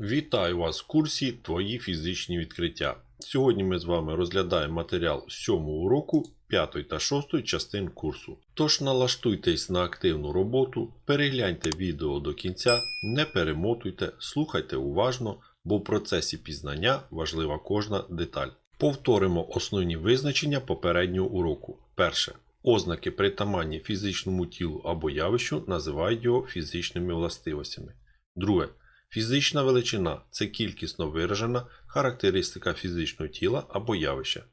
Вітаю вас в курсі Твої фізичні відкриття. Сьогодні ми з вами розглядаємо матеріал 7 уроку 5 та 6 частин курсу. Тож налаштуйтесь на активну роботу, перегляньте відео до кінця, не перемотуйте, слухайте уважно, бо в процесі пізнання важлива кожна деталь. Повторимо основні визначення попереднього уроку. Перше. Ознаки притаманні фізичному тілу або явищу називають його фізичними властивостями. Друге. Фізична величина це кількісно виражена характеристика фізичного тіла або явища.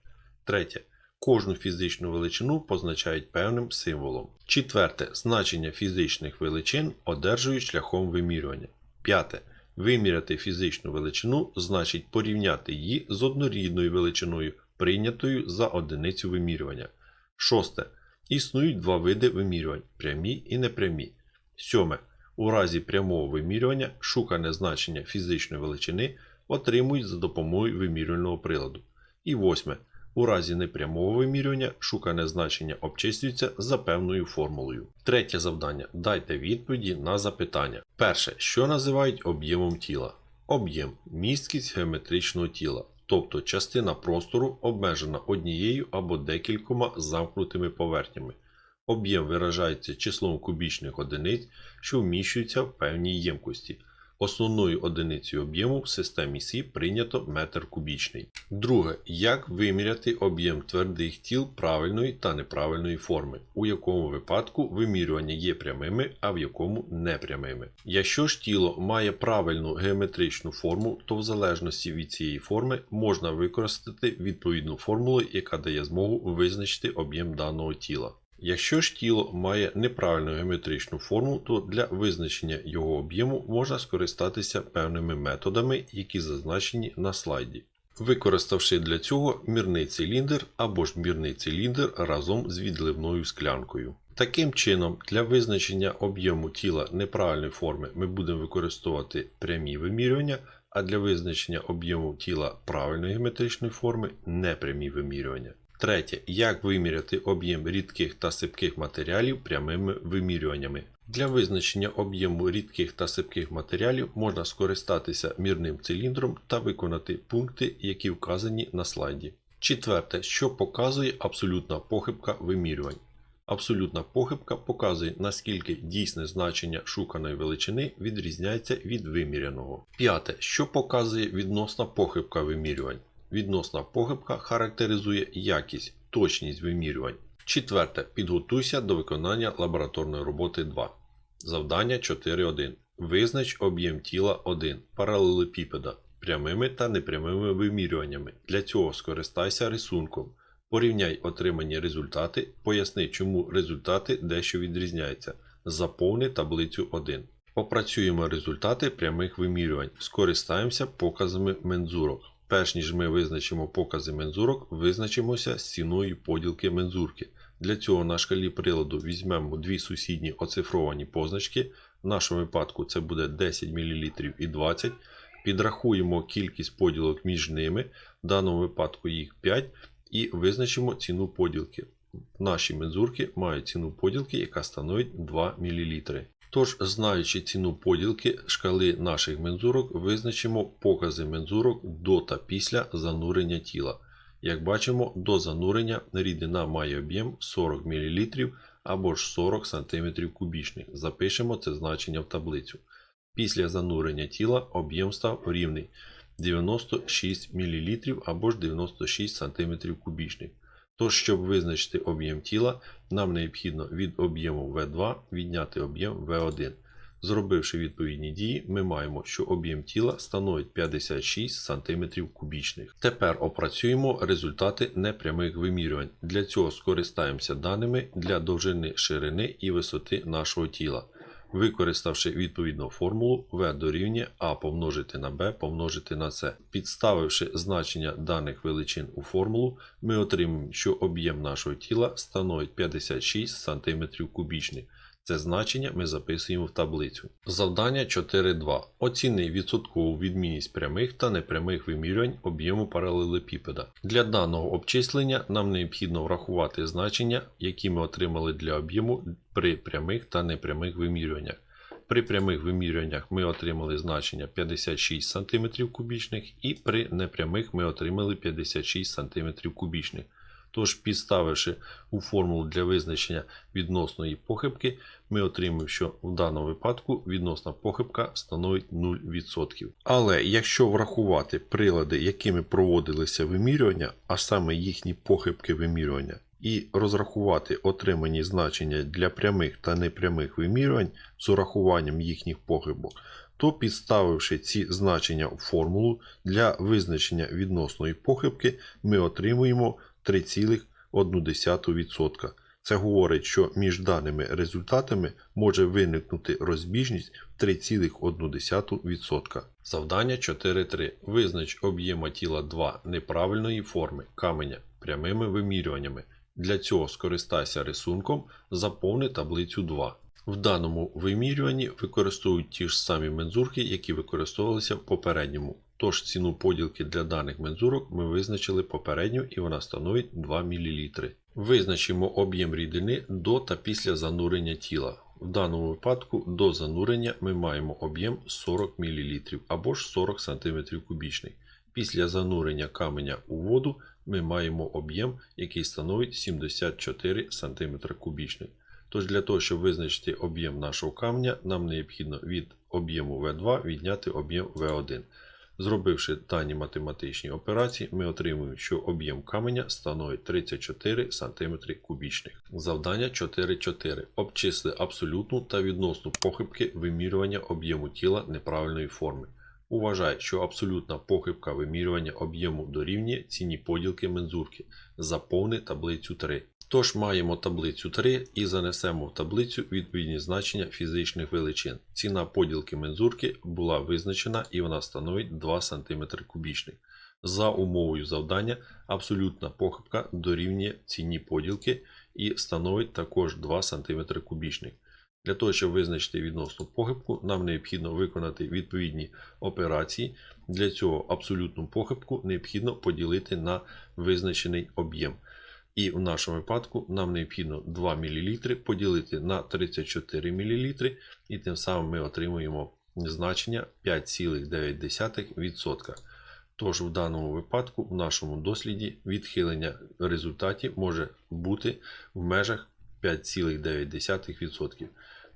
Третє. Кожну фізичну величину позначають певним символом. Четверте. Значення фізичних величин одержують шляхом вимірювання. П'яте. Виміряти фізичну величину значить порівняти її з однорідною величиною, прийнятою за одиницю вимірювання. Шосте. Існують два види вимірювань прямі і непрямі. Сьоме. У разі прямого вимірювання шукане значення фізичної величини отримують за допомогою вимірювального приладу. І восьме. У разі непрямого вимірювання шукане значення обчислюється за певною формулою. Третє завдання. Дайте відповіді на запитання. Перше. Що називають об'ємом тіла? Об'єм місткість геометричного тіла, тобто частина простору обмежена однією або декількома замкнутими поверхнями. Об'єм виражається числом кубічних одиниць, що вміщуються в певній ємкості. Основною одиницею об'єму в системі Сі прийнято метр кубічний. Друге. Як виміряти об'єм твердих тіл правильної та неправильної форми, у якому випадку вимірювання є прямими, а в якому непрямими. Якщо ж тіло має правильну геометричну форму, то в залежності від цієї форми можна використати відповідну формулу, яка дає змогу визначити об'єм даного тіла. Якщо ж тіло має неправильну геометричну форму, то для визначення його об'єму можна скористатися певними методами, які зазначені на слайді. Використавши для цього мірний циліндр або ж мірний циліндр разом з відливною склянкою. Таким чином, для визначення об'єму тіла неправильної форми ми будемо використовувати прямі вимірювання, а для визначення об'єму тіла правильної геометричної форми непрямі вимірювання. Третє. Як виміряти об'єм рідких та сипких матеріалів прямими вимірюваннями. Для визначення об'єму рідких та сипких матеріалів можна скористатися мірним циліндром та виконати пункти, які вказані на слайді. Четверте, що показує абсолютна похибка вимірювань. Абсолютна похибка показує, наскільки дійсне значення шуканої величини відрізняється від виміряного. П'яте, що показує відносна похибка вимірювань. Відносна похибка характеризує якість, точність вимірювань. Четверте. Підготуйся до виконання лабораторної роботи 2. Завдання 4.1. Визнач об'єм тіла 1 паралелепіпеда прямими та непрямими вимірюваннями. Для цього скористайся рисунком. Порівняй отримані результати, поясни, чому результати дещо відрізняються. Заповни таблицю 1. Опрацюємо результати прямих вимірювань. Скористаємося показами мензурок. Перш ніж ми визначимо покази мензурок, визначимося з ціною поділки мензурки. Для цього на шкалі приладу візьмемо дві сусідні оцифровані позначки. В нашому випадку це буде 10 мл і 20 Підрахуємо кількість поділок між ними, в даному випадку їх 5, і визначимо ціну поділки. Наші мензурки мають ціну поділки, яка становить 2 мл. Тож, знаючи ціну поділки шкали наших мензурок, визначимо покази мензурок до та після занурення тіла. Як бачимо, до занурення рідина має об'єм 40 мл або ж 40 см кубічних. Запишемо це значення в таблицю. Після занурення тіла об'єм став рівний 96 мл або ж 96 см кубічних. Тож, щоб визначити об'єм тіла, нам необхідно від об'єму V2 відняти об'єм V1. Зробивши відповідні дії, ми маємо, що об'єм тіла становить 56 см кубічних. Тепер опрацюємо результати непрямих вимірювань. Для цього скористаємося даними для довжини ширини і висоти нашого тіла. Використавши відповідну формулу v дорівнює а помножити на b помножити на c. Підставивши значення даних величин у формулу, ми отримаємо, що об'єм нашого тіла становить 56 см кубічних. Це значення ми записуємо в таблицю. Завдання 4.2. Оціни відсоткову відмінність прямих та непрямих вимірювань об'єму паралелепіпеда. Для даного обчислення нам необхідно врахувати значення, які ми отримали для об'єму при прямих та непрямих вимірюваннях. При прямих вимірюваннях ми отримали значення 56 см кубічних і при непрямих ми отримали 56 см кубічних. Тож, підставивши у формулу для визначення відносної похибки, ми отримаємо, що в даному випадку відносна похибка становить 0%. Але якщо врахувати прилади, якими проводилися вимірювання, а саме їхні похибки вимірювання, і розрахувати отримані значення для прямих та непрямих вимірювань з урахуванням їхніх похибок, то підставивши ці значення в формулу для визначення відносної похибки, ми отримуємо 3,1%. Це говорить, що між даними результатами може виникнути розбіжність в 3,1%. Завдання 4.3. Визнач об'єма тіла 2 неправильної форми каменя прямими вимірюваннями. Для цього скористайся рисунком, заповни таблицю 2. В даному вимірюванні використовують ті ж самі мензурки, які використовувалися в попередньому. Тож ціну поділки для даних мензурок ми визначили попередньо і вона становить 2 мл. Визначимо об'єм рідини до та після занурення тіла. В даному випадку до занурення ми маємо об'єм 40 мл або ж 40 см кубічний. Після занурення каменя у воду ми маємо об'єм, який становить 74 см кубічний. Тож для того, щоб визначити об'єм нашого каменя, нам необхідно від об'єму В2 відняти об'єм В1. Зробивши дані математичні операції, ми отримуємо, що об'єм каменя становить 34 см кубічних. Завдання 4.4. Обчисли абсолютну та відносну похибки вимірювання об'єму тіла неправильної форми. Уважай, що абсолютна похибка вимірювання об'єму дорівнює ціні поділки мензурки. Заповни таблицю 3. Тож маємо таблицю 3 і занесемо в таблицю відповідні значення фізичних величин. Ціна поділки мензурки була визначена і вона становить 2 см кубічних. За умовою завдання абсолютна похибка дорівнює ціні поділки і становить також 2 см кубічних. Для того, щоб визначити відносну похибку, нам необхідно виконати відповідні операції. Для цього абсолютну похибку необхідно поділити на визначений об'єм. І в нашому випадку нам необхідно 2 мл поділити на 34 мл, і тим самим ми отримуємо значення 5,9%. Тож в даному випадку, в нашому досліді, відхилення результатів може бути в межах 5,9%.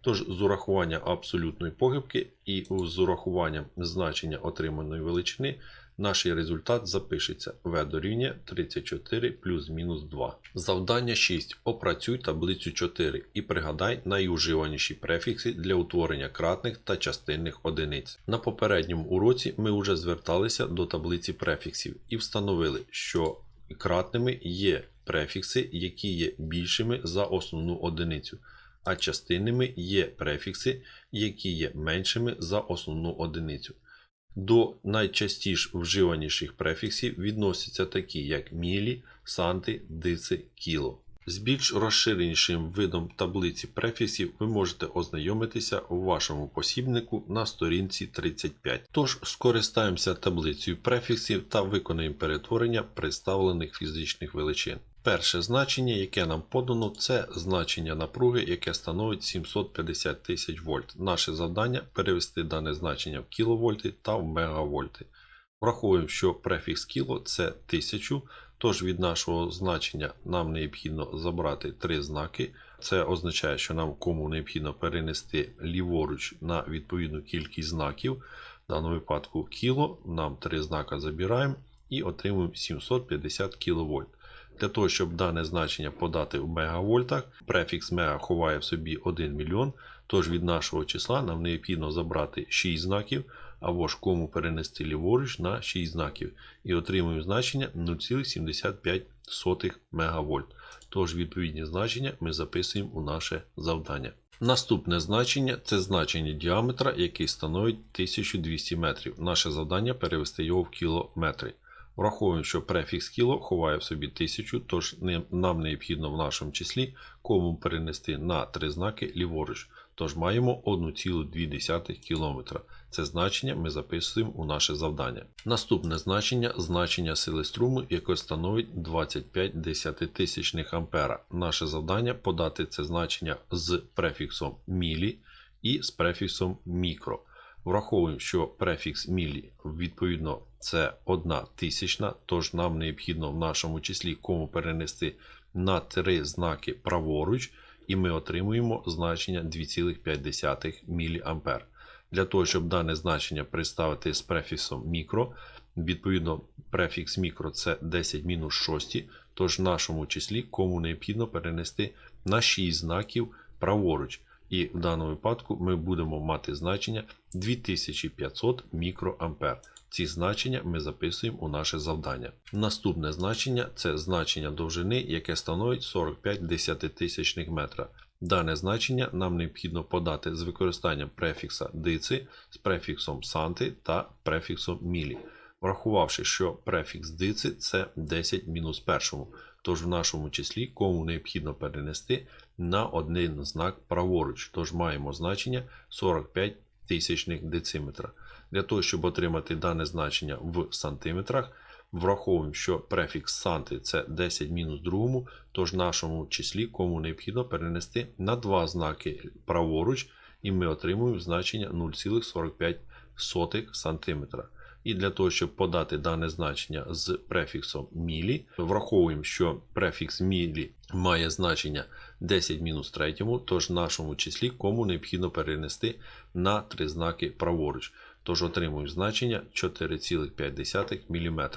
Тож з урахуванням абсолютної похибки і з урахуванням значення отриманої величини, наш результат запишеться В дорівнює 34 плюс-мінус 2. Завдання 6. Опрацюй таблицю 4 і пригадай найуживаніші префікси для утворення кратних та частинних одиниць. На попередньому уроці ми вже зверталися до таблиці префіксів і встановили, що кратними є префікси, які є більшими за основну одиницю а частинними є префікси, які є меншими за основну одиницю. До найчастіш вживаніших префіксів відносяться такі, як мілі, санти, дици, кіло. З більш розширенішим видом таблиці префіксів ви можете ознайомитися у вашому посібнику на сторінці 35. Тож скористаємося таблицею префіксів та виконаємо перетворення представлених фізичних величин. Перше значення, яке нам подано, це значення напруги, яке становить 750 тисяч вольт. Наше завдання перевести дане значення в кіловольти та в мегавольти. Враховуємо, що префікс кіло це 1000, тож від нашого значення нам необхідно забрати три знаки. Це означає, що нам кому необхідно перенести ліворуч на відповідну кількість знаків. В даному випадку кіло, нам три знака забираємо і отримуємо 750 кВт. Для того, щоб дане значення подати в мегавольтах, префікс мега ховає в собі 1 мільйон, тож від нашого числа нам необхідно забрати 6 знаків, або ж кому перенести ліворуч на 6 знаків. І отримуємо значення 0,75 мегавольт. Тож відповідні значення ми записуємо у наше завдання. Наступне значення це значення діаметра, який становить 1200 метрів. Наше завдання перевести його в кілометри. Враховуємо, що префікс кіло ховає в собі 1000, тож нам необхідно в нашому числі кому перенести на три знаки ліворуч. Тож маємо 1,2 км. Це значення ми записуємо у наше завдання. Наступне значення значення сили струму, яке становить 25 десятитисячних ампера. Наше завдання подати це значення з префіксом мілі. і з префіксом мікро. Враховуємо, що префікс мілі відповідно це 1 тисячна, тож нам необхідно в нашому числі кому перенести на три знаки праворуч, і ми отримуємо значення 2,5 мА. Для того, щоб дане значення представити з префіксом мікро, відповідно префікс мікро це 10 мінус 6, тож в нашому числі кому необхідно перенести на 6 знаків праворуч. І в даному випадку ми будемо мати значення 2500 мікроампер. Ці значення ми записуємо у наше завдання. Наступне значення це значення довжини, яке становить 45 десятитисячних метра. Дане значення нам необхідно подати з використанням префікса дици з префіксом санти та префіксом мілі. Врахувавши, що префікс дици це 10 мінус першому, тож в нашому числі кому необхідно перенести на один знак праворуч, тож маємо значення 45 тисячних дециметра. Для того, щоб отримати дане значення в сантиметрах, враховуємо, що префікс санти це 10 мінус другому, тож нашому числі кому необхідно перенести на два знаки праворуч, і ми отримуємо значення 0,45 см. І для того, щоб подати дане значення з префіксом мілі, враховуємо, що префікс мілі має значення 10 мінус третьому, тож в нашому числі кому необхідно перенести на три знаки праворуч. Тож отримуємо значення 4,5 мм.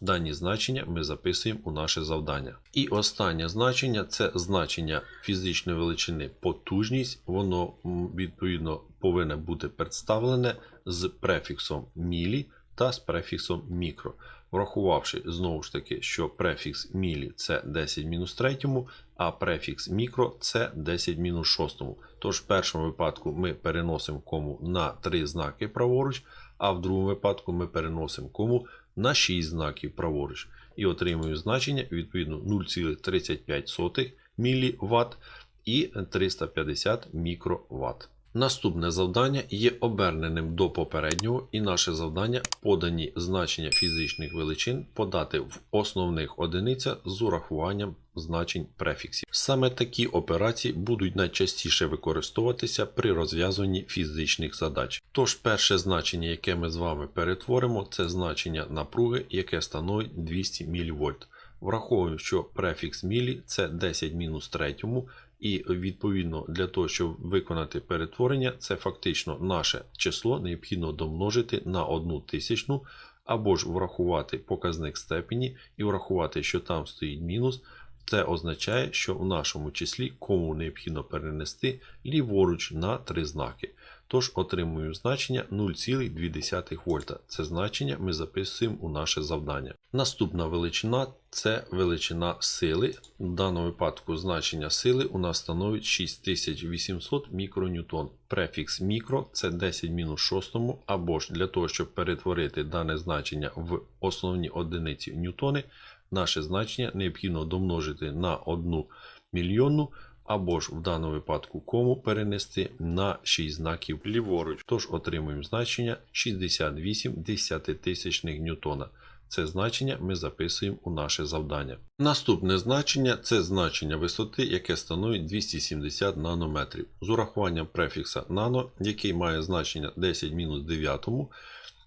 Дані значення ми записуємо у наше завдання. І останнє значення це значення фізичної величини потужність. Воно відповідно повинно бути представлене з префіксом мілі та з префіксом мікро. Врахувавши знову ж таки, що префікс мілі це 10 мінус третьому, а префікс мікро це 10 мінус шостому. Тож в першому випадку ми переносимо кому на 3 знаки праворуч, а в другому випадку ми переносимо кому на 6 знаків праворуч. І отримуємо значення відповідно 0,35 мВт і 350 мікроватт. Наступне завдання є оберненим до попереднього, і наше завдання подані значення фізичних величин подати в основних одиницях з урахуванням значень префіксів. Саме такі операції будуть найчастіше використовуватися при розв'язуванні фізичних задач. Тож перше значення, яке ми з вами перетворимо, це значення напруги, яке становить 200 мВ. Враховуємо, що префікс мілі це 10 мінус третьому. І відповідно для того, щоб виконати перетворення, це фактично наше число необхідно домножити на одну тисячну, або ж врахувати показник степені і врахувати, що там стоїть мінус. Це означає, що в нашому числі кому необхідно перенести ліворуч на три знаки. Тож отримуємо значення 0,2 вольта. Це значення ми записуємо у наше завдання. Наступна величина це величина сили. В даному випадку значення сили у нас становить 6800 мікроньютон. Префікс мікро це 10 мінус 6, або ж для того, щоб перетворити дане значення в основні одиниці ньютони, наше значення необхідно домножити на 1 мільйонну або ж в даному випадку кому перенести на 6 знаків ліворуч. Тож отримуємо значення 68 десятитисячних ньютона. Це значення ми записуємо у наше завдання. Наступне значення це значення висоти, яке становить 270 нанометрів. З урахуванням префікса нано, який має значення 10 мінус 9,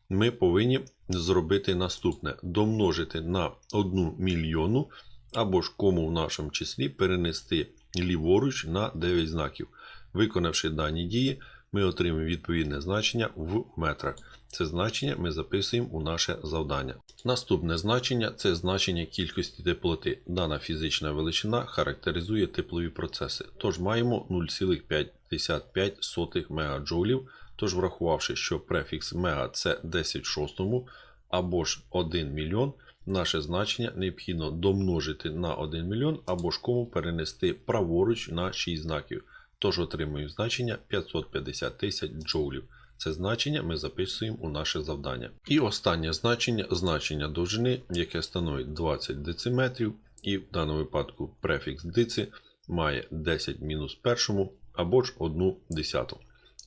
ми повинні зробити наступне: домножити на 1 мільйону або ж кому в нашому числі перенести ліворуч на 9 знаків. Виконавши дані дії, ми отримаємо відповідне значення в метрах. Це значення ми записуємо у наше завдання. Наступне значення це значення кількості теплоти. Дана фізична величина характеризує теплові процеси. Тож маємо 0,55 МДж. Тож врахувавши, що префікс мега це 10 шостому або ж 1 мільйон, наше значення необхідно домножити на 1 мільйон або ж кому перенести праворуч на 6 знаків. Тож отримуємо значення 550 тисяч джоулів. Це значення ми записуємо у наше завдання. І останнє значення значення довжини, яке становить 20 дециметрів, і в даному випадку префікс дици має 10 мінус першому або ж 1 десяту.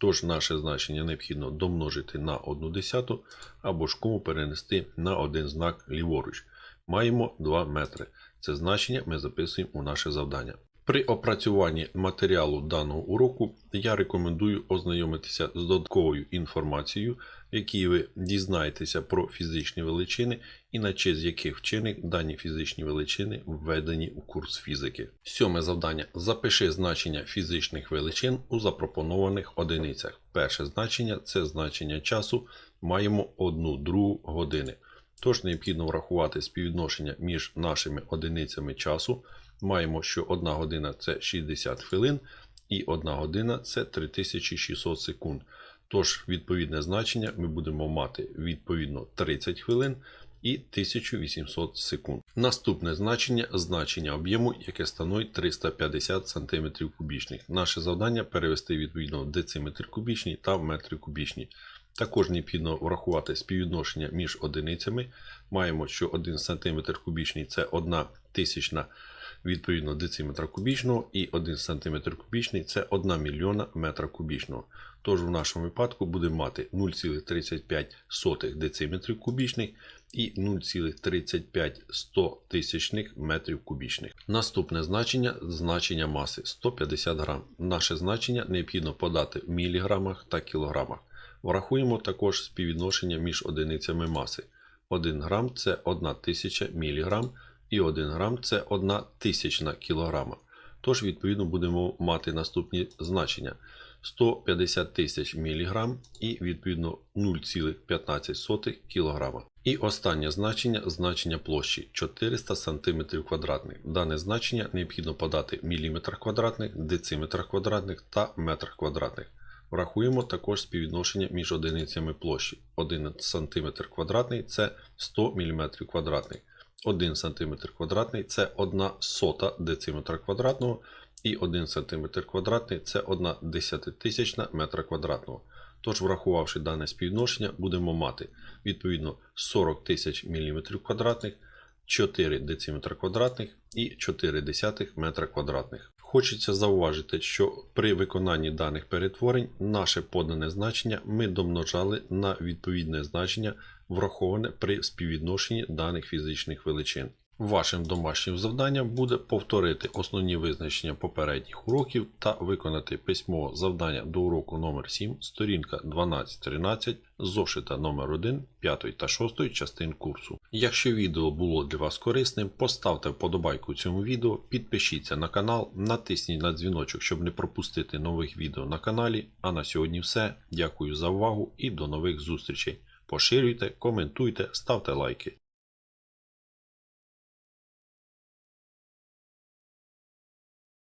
Тож наше значення необхідно домножити на 1 десяту або ж кому перенести на один знак ліворуч. Маємо 2 метри. Це значення ми записуємо у наше завдання. При опрацюванні матеріалу даного уроку я рекомендую ознайомитися з додатковою інформацією, в якій ви дізнаєтеся про фізичні величини і на честь яких вчених дані фізичні величини введені у курс фізики. Сьоме завдання. Запиши значення фізичних величин у запропонованих одиницях. Перше значення це значення часу. Маємо 1 другу години. Тож необхідно врахувати співвідношення між нашими одиницями часу. Маємо, що 1 година це 60 хвилин і 1 година це 3600 секунд. Тож відповідне значення ми будемо мати відповідно 30 хвилин і 1800 секунд. Наступне значення значення об'єму, яке становить 350 см кубічних. Наше завдання перевести відповідно дециметр кубічний та в метри кубічні. Також необхідно врахувати співвідношення між одиницями. Маємо, що 1 см кубічний це 1 тисячна відповідно дециметра кубічного і 1 см кубічний це 1 мільйона метра кубічного. Тож в нашому випадку будемо мати 0,35 дециметрів кубічних і 0,35 тисячних метрів кубічних. Наступне значення значення маси 150 грам. Наше значення необхідно подати в міліграмах та кілограмах. Врахуємо також співвідношення між одиницями маси. 1 грам це 1 тисяча міліграм і 1 грам це 1 тисячна кілограма. Тож, відповідно, будемо мати наступні значення: 150 тисяч міліграм і відповідно 0,15 кілограма. І останнє значення значення площі 400 см квадратних. Дане значення необхідно подати в міліметрах квадратних, дециметрах квадратних та метрах квадратних. Врахуємо також співвідношення між одиницями площі. 1 см квадратний це 100 мм квадратних. 1 см квадратний це 1 сота дециметра квадратного і 1 см квадратний це 1 десятитисячна метра квадратного. Тож, врахувавши дане співвідношення, будемо мати відповідно 40 тисяч мм квадратних, 4 дециметра квадратних і 4 десятих метра квадратних. Хочеться зауважити, що при виконанні даних перетворень наше подане значення ми домножали на відповідне значення, враховане при співвідношенні даних фізичних величин. Вашим домашнім завданням буде повторити основні визначення попередніх уроків та виконати письмове завдання до уроку номер 7 сторінка 12-13 зошита номер 1 5 та 6 частин курсу. Якщо відео було для вас корисним, поставте вподобайку цьому відео, підпишіться на канал, натисніть на дзвіночок, щоб не пропустити нових відео на каналі. А на сьогодні все. Дякую за увагу і до нових зустрічей. Поширюйте, коментуйте, ставте лайки.